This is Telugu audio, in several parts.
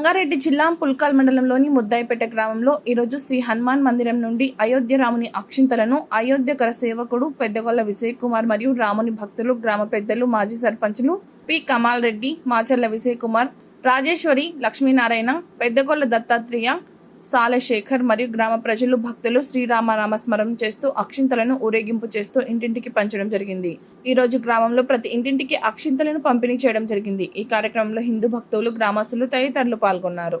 సంగారెడ్డి జిల్లా పుల్కాల్ మండలంలోని ముద్దాయిపేట గ్రామంలో ఈరోజు శ్రీ హనుమాన్ మందిరం నుండి అయోధ్య రాముని అక్షింతలను అయోధ్యకర సేవకుడు పెద్దగొల్ల విజయ్ కుమార్ మరియు రాముని భక్తులు గ్రామ పెద్దలు మాజీ సర్పంచులు పి. కమాల్ రెడ్డి మాచర్ల విజయ్ కుమార్ రాజేశ్వరి లక్ష్మీనారాయణ పెద్దగొల్ల దత్తాత్రేయ సాలశేఖర్ మరియు గ్రామ ప్రజలు భక్తులు శ్రీరామ నామస్మరణం చేస్తూ అక్షింతలను ఊరేగింపు చేస్తూ ఇంటింటికి పంచడం జరిగింది. ఈ రోజు గ్రామంలో ప్రతి ఇంటింటికి అక్షింతలను పంపిణీ చేయడం జరిగింది. ఈ కార్యక్రమంలో హిందూ భక్తులు గ్రామస్తులు తదితరులు పాల్గొన్నారు.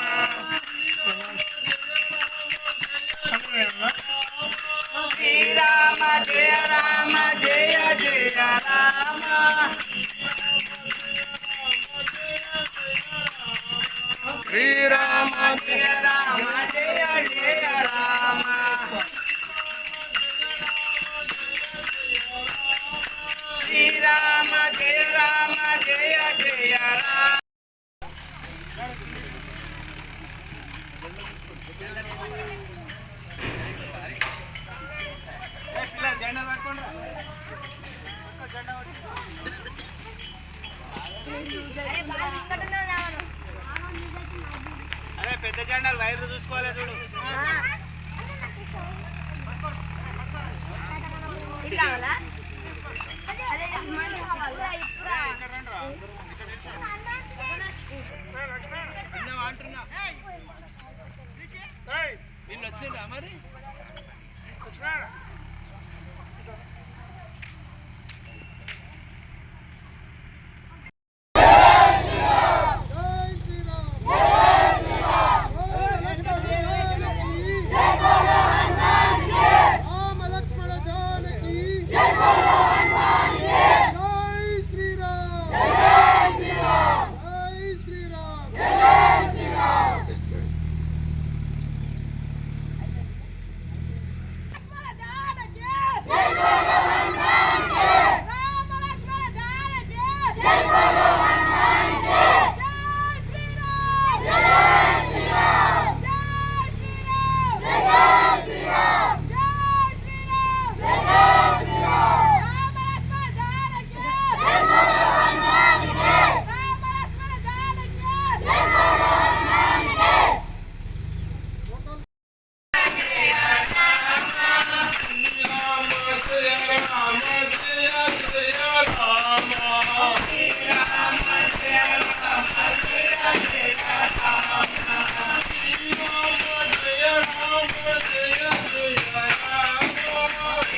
శ్రీరామ పెద్ద జెండాలు వైర్లు చూసుకోవాలి చూడు. వీళ్ళు వచ్చిండ్రా మరి?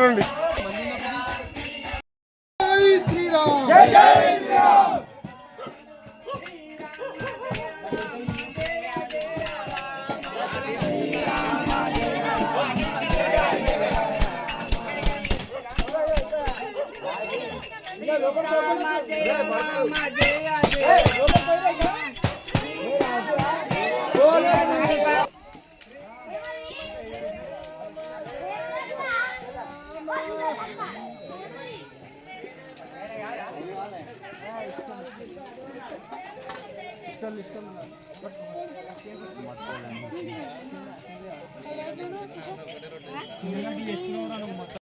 చూడండి. Hey, మొత్తం.